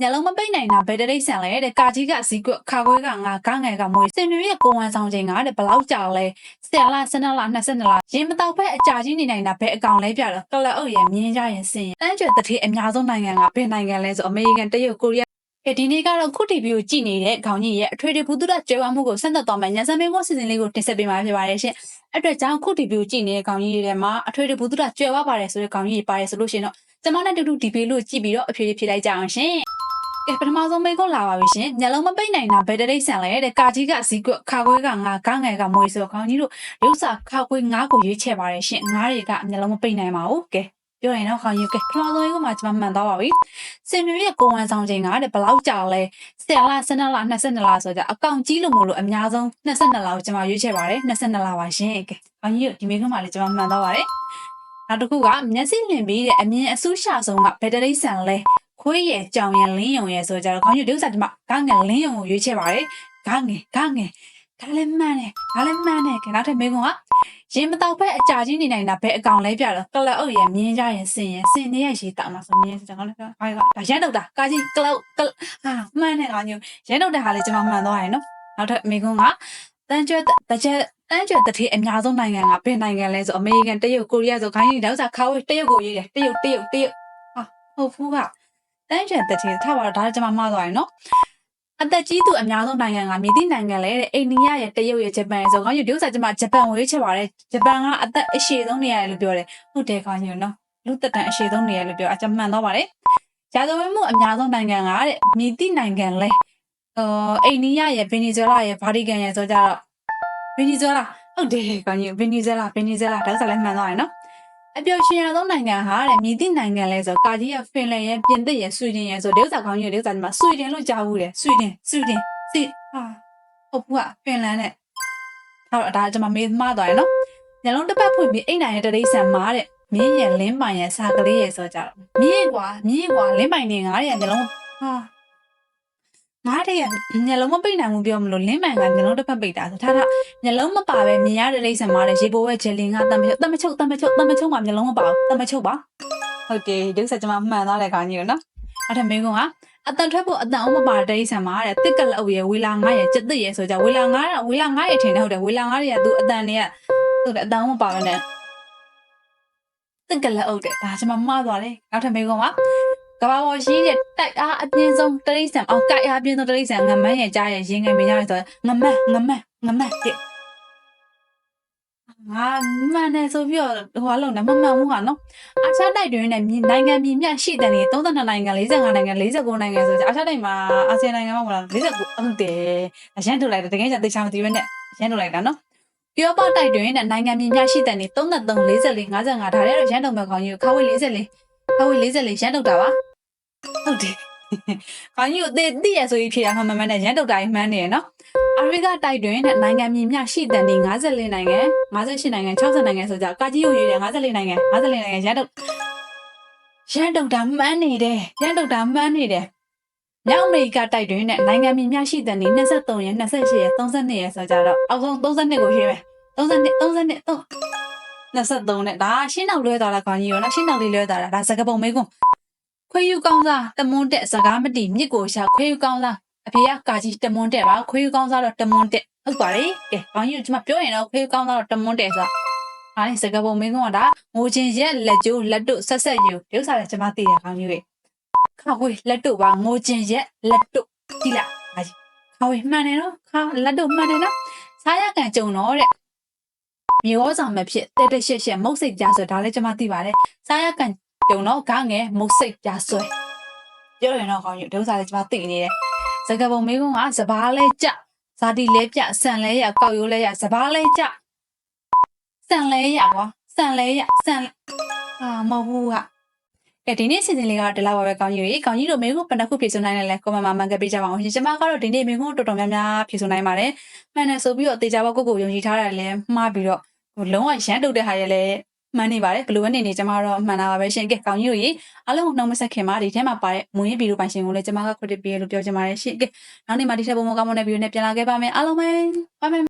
ညလုံးမပိတ်နိုင်တာဘယ်တရိတ်ဆန်လဲတဲ့ကာကြီးကဇီကွက်ခါခွဲကငါကားငယ်ကမွေးစင်မြရဲ့ကိုဝန်ဆောင်ချိန်ကတဲ့ဘလောက်ကြာလဲ10လ12လ22လရင်မတော့ဖက်အကြာကြီးနေနိုင်တာဘယ်အကောင်လဲပြတော့ကလအုပ်ရဲ့မြင်းကြရင်စင်တန်းကျွတ်တတိအများဆုံးနိုင်ငံကဘယ်နိုင်ငံလဲဆိုအမေရိကန်တရုတ်ကိုရီးယားကဲဒီနေ့ကတော့ခုတီဗီကိုကြည့်နေတဲ့ခေါင်းကြီးရဲ့အထွေထွေဘုဒ္ဓကျွဲဝမှုကိုဆက်သက်သွားမယ်ညစံမင်းကိုစီစဉ်လေးကိုတင်ဆက်ပေးမှာဖြစ်ပါတယ်ရှင်အဲ့အတွက်ကြောင့်ခုတီဗီကိုကြည့်နေတဲ့ခေါင်းကြီးတွေထဲမှာအထွေထွေဘုဒ္ဓကျွဲဝပါတယ်ဆိုတဲ့ခေါင်းကြီးတွေပါတယ်ဆိုလို့ရှိရင်တော့ကျွန်မနဲ့တူတူဒီဗီလို့ကြည့်ပြီးတော့အဖြေဖြေလိုက်ကြအောင်ရှင် ကဲပထမဆုံးမိကုန်းလာပါပြီရှင်ညလုံးမပိတ်နိုင်တာဘယ်တရိတ်ဆန်လဲတဲ့ကာကြီးကဇီကွက်ခါခွဲကငါကားငယ်ကမွေဆိုခေါင်းကြီးတို့ရုပ်စာခါခွဲငါးကိုရွေးချယ်ပါတယ်ရှင်ငါးတွေကညလုံးမပိတ်နိုင်ပါဘူးကဲပြောရင်တော့ခေါင်းကြီးကဲပထမဆုံးမိကုန်းမှာကျွန်မမှန်သွားပါပြီစင်မြရဲ့ကိုဝန်ဆောင်ချိန်ကတဲ့ဘယ်လောက်ကြာလဲ10လ12လ22လဆိုကြအကောင့်ကြီးလို့မလို့အများဆုံး22လကိုကျွန်မရွေးချယ်ပါတယ်22လပါရှင်ကဲခေါင်းကြီးတို့ဒီမိကုန်းမှာလည်းကျွန်မမှန်သွားပါတယ်နောက်တစ်ခုကမျက်စိလင်ပြီးတဲ့အမြင်အဆူရှာဆုံးကဘယ်တရိတ်ဆန်လဲ ခွေးရဲ့ကြောင်ရဲ့လင်းယုံရဲ့ဆိုကြတော့ခေါင်းကြီးဒုစရဒီမှာဂငယ်လင်းယုံကိုရွေးချယ်ပါတယ်ဂငယ်ဂငယ်ဒါလည်းမှန်တယ်ဒါလည်းမှန်တယ်ခင်ဗျားထက်မေကွန်ကရင်မတော့ဖက်အကြာကြီးနေနိုင်တာဘယ်အကောင်လဲပြတော့ကလအုပ်ရဲ့မြင်းကြရဲ့စင်ရဲ့စင်နေရဲ့ရေတောက်မှာဆိုမြင်းစတဲ့ကောင်လည်းပြောဟာကဒါရန်တော့တာကာကြီးကလောက်ကလဟာမှန်တယ်ကောင်ကြီးရန်တော့တဲ့ဟာလေးကျွန်မမှန်သွားရယ်နော်နောက်ထပ်မေကွန်ကတန်ကျွတ်တကြက်တန်းကျွတ်တတိအများဆုံးနိုင်ငံကဘယ်နိုင်ငံလဲဆိုအမေရိကန်တရုတ်ကိုရီးယားဆိုခိုင်းရင်တော့စားခါဝေးတရုတ်ကိုရေးတယ်တရုတ်တရုတ်တရုတ်ဟာဟုတ်ဘူးက တန်းကျန်တက်ချေထားပါတော့ဒါကျွန်မမှားသွားရင်နော်အသက်ကြီးသူအများဆုံးနိုင်ငံကမြေတိနိုင်ငံလဲတဲ့အိန္ဒိယရဲ့တရုတ်ရဲ့ဂျပန်ရဲ့ဆိုကောင်းယူဒီဥစ္စာကျွန်မဂျပန်ဝေးချက်ပါတယ်ဂျပန်ကအသက်အရှည်ဆုံးနေရာလို့ပြောတယ်ဟုတ်တယ်ကောင်းယူနော်လူသက်တန်အရှည်ဆုံးနေရာလို့ပြောအကျွန်မှန်တော့ပါတယ်ဂျာဇဝဲမှုအများဆုံးနိုင်ငံကတဲ့မြေတိနိုင်ငံလဲအော်အိန္ဒိယရဲ့ဗင်နီဇွဲလားရဲ့ဗာတီကန်ရဲ့ဆိုကြတော့ဗင်နီဇွဲလားဟုတ်တယ်ကောင်းယူဗင်နီဇွဲလားဗင်နီဇွဲလားဒါဥစ္စာလည်းမှန်သွားရင်နော် အပျော်ရှင်ရဆုံးနိုင်ငံဟာတဲ့မြည်သည့်နိုင်ငံလဲဆိုကာကြီးရဲ့ဖင်လန်ရဲ့ပြင်သစ်ရဲ့ဆွီဒင်ရဲ့ဆိုဒေသခေါင်းကြီးဒေသဒီမှာဆွီဒင်လို့ကြားဘူးတယ်ဆွီဒင်ဆွီဒင်စီဟာဟုတ်ဘူးကဖင်လန်နဲ့ဟုတ်ဒါကျွန်မမေးမှားသွားရနော်ညလုံးတစ်ပတ်ဖွင့်ပြီးအိမ်နိုင်ရဲ့တရိษံမှာတဲ့မြင်းရဲ့လင်းပိုင်ရဲ့စာကလေးရဲ့ဆိုကြတော့မြင်းကွာမြင်းကွာလင်းပိုင်နေငါးရဲ့ညလုံးဟာ ငါးတဲ့ညလုံးမပိတ်နိုင်ဘူးပြောမလို့လင်းပိုင်ကညလုံးတစ်ပတ်ပိတ်တာဆိုထားတာမျက်လုံးမပါပဲမြင်ရတဲ့လိမ့်ဆန်မားတဲ့ရေပိုးရဲ့ဂျယ်လင်ကတမ်းမချုပ်တမ်းမချုပ်တမ်းမချုပ်တမ်းမချုပ်မှာမျက်လုံးမပါဘူးတမ်းမချုပ်ပါဟုတ်တယ်ဒီဥစ္စာကျွန်မမှန်သွားတဲ့ခေါင်းကြီးရောနော်အဲ့ဒါမင်းကအတန်ထွက်ဖို့အတန်အောင်မပါတဲ့လိမ့်ဆန်မားတဲ့တစ်ကလအုပ်ရဲ့ဝေလာငါးရဲ့ကျက်တစ်ရဲ့ဆိုကြဝေလာငါးဝေလာငါးရဲ့ထင်တယ်ဟုတ်တယ်ဝေလာငါးတွေကသူအတန်တွေကဟုတ်တယ်အတန်အောင်မပါပဲနဲ့တစ်ကလအုပ်တဲ့ဒါကျွန်မမှားသွားတယ်နောက်ထပ်မင်းက ကဘာပေါ်ရှိတဲ့တိုက်အားအပြင်းဆုံးတရိษံအောင်ကြိုက်အားအပြင်းဆုံးတရိษံငမန်းရဲ့ကြားရဲ့ရင်ငယ်မင်းရတယ်ဆိုငမန်းငမန်းငမန်းတဲ့ငါမှန်တယ်ဆိုပြီးတော့ဟိုအလုံးနဲ့မမှန်ဘူးကနော်အာရှတိုက်တွင်နဲ့မြေနိုင်ငံမြေမြတ်ရှိတယ်လေ32နိုင်ငံ45နိုင်ငံ49နိုင်ငံဆိုကြအာရှတိုက်မှာအာဆီယံနိုင်ငံမှာမလား49ဟုတ်တယ်အရန်ထုတ်လိုက်တယ်တကယ်ကျသိချာမသိဘဲနဲ့ရန်ထုတ်လိုက်တာနော်ဥရောပတိုက်တွင်နဲ့နိုင်ငံမြေမြတ်ရှိတယ်လေ33 44 55ဒါလည်းရန်ထုတ်မဲ့ခေါင်းကြီးကိုခါဝေး44ခါဝေး44ရန်ထုတ်တာပါ ဟုတ်တယ်ခေါင်းကြီးကိုသိသိရဆိုပြီးဖြေတာမှန်မှန်နဲ့ရန်ထုတ်တာကြီးမှန်းနေရနော်အာဖရိကတိုက်တွင်တဲ့နိုင်ငံမြေမြရှိတန်ဒီ54နိုင်ငံ58နိုင်ငံ60နိုင်ငံဆိုကြကာကြီးရုပ်ရည်တဲ့54နိုင်ငံ54နိုင်ငံရန်တုတ်ရန်တုတ်တာမှန်းနေတယ်ရန်တုတ်တာမှန်းနေတယ်မြောက်အမေရိကတိုက်တွင်တဲ့နိုင်ငံမြေမြရှိတန်ဒီ23ရက်28ရက်32ရက်ဆိုကြတော့အောက်ဆုံး32ကိုရွှေ့မယ်32 32 23နဲ့ဒါရှင်းနောက်လွဲသွားတာခေါင်းကြီးရောနော်ရှင်းနောက်လေးလွဲသွားတာဒါစကပုံမေးခွန်း ခွေးယူကောင်းစားတမွန်းတက်စကားမတီမြစ်ကိုရှာခွေးယူကောင်းစားအဖေကကာကြီးတမွန်းတက်ပါခွေးကောင်းစားတော့တမွန်းတက်ဟုတ်ပါလေကဲကောင်းကြီးတို့ဒီမှာပြောရင်တော့ခွေးကောင်းစားတော့တမွန်းတက်ဆိုတာဟာလေစကားပုံမင်းကောင်ကဒါငိုချင်းရက်လက်ကျိုးလက်တို့ဆက်ဆက်ယူဒီဥစ္စာလည်းကျွန်မသိတယ်ကောင်းကြီးတွေခါခွေးလက်တို့ပါငိုချင်းရက်လက်တို့ဒီလားဟာကြီးခါခွေးမှန်တယ်နော်ခါလက်တို့မှန်တယ်နော်စားရကန်ကြုံတော့တဲ့မြေဩဆောင်မဖြစ်တက်တက်ရှက်ရှက်မုတ်စိတ်ကြဆိုဒါလည်းကျွန်မသိပါတယ်စားရကန် ကြုံတော့ဂငယ်မုတ်စိတ်ကြဆွဲပြောရင်တော့ကောင်းကြီးဒီဥစ္စာလည်းကျွန်မသိနေတယ်စကပုံမေးခွန်းကစဘာလဲကြဇာတိလဲပြဆန်လဲရကောက်ရိုးလဲရစဘာလဲကြဆန်လဲရကွာဆန်လဲရဆန်အာမဟုတ်ဘူးကကဲဒီနေ့စီစဉ်လေးကတော့ဒီလောက်ပါပဲကောင်းကြီးရေကောင်းကြီးတို့မေးခွန်းဘယ်နှခုဖြေဆိုနိုင်လဲလဲကွန်မန့်မှာမှန်ကပေးကြပါအောင်ရှင်ကျွန်မကတော့ဒီနေ့မေးခွန်းတော်တော်များများဖြေဆိုနိုင်ပါတယ်မှန်တယ်ဆိုပြီးတော့တေချာဘောကိုကိုယုံကြည်ထားတယ်လဲမှားပြီးတော့ဟိုလုံးဝရမ်းတုတ်တဲ့ဟာရဲ့လဲ မှန်နေပါတယ်ဘယ်လိုပဲနေနေကျွန်မတော့မှန်တာပါပဲရှင်ကဲကောင်းကြီးတို့ရေအားလုံးနှုံးမဆက်ခင်မှာဒီထဲမှာပါတဲ့မွေးဗီဒီယိုပိုင်ရှင်ကိုလည်းကျွန်မက credit ပေးရလို့ပြောချင်ပါတယ်ရှင်ကဲနောက်နေ့မှဒီထက်ပုံမကောင်းမတဲ့ဗီဒီယိုနဲ့ပြန်လာခဲ့ပါမယ်အားလုံးပဲ bye bye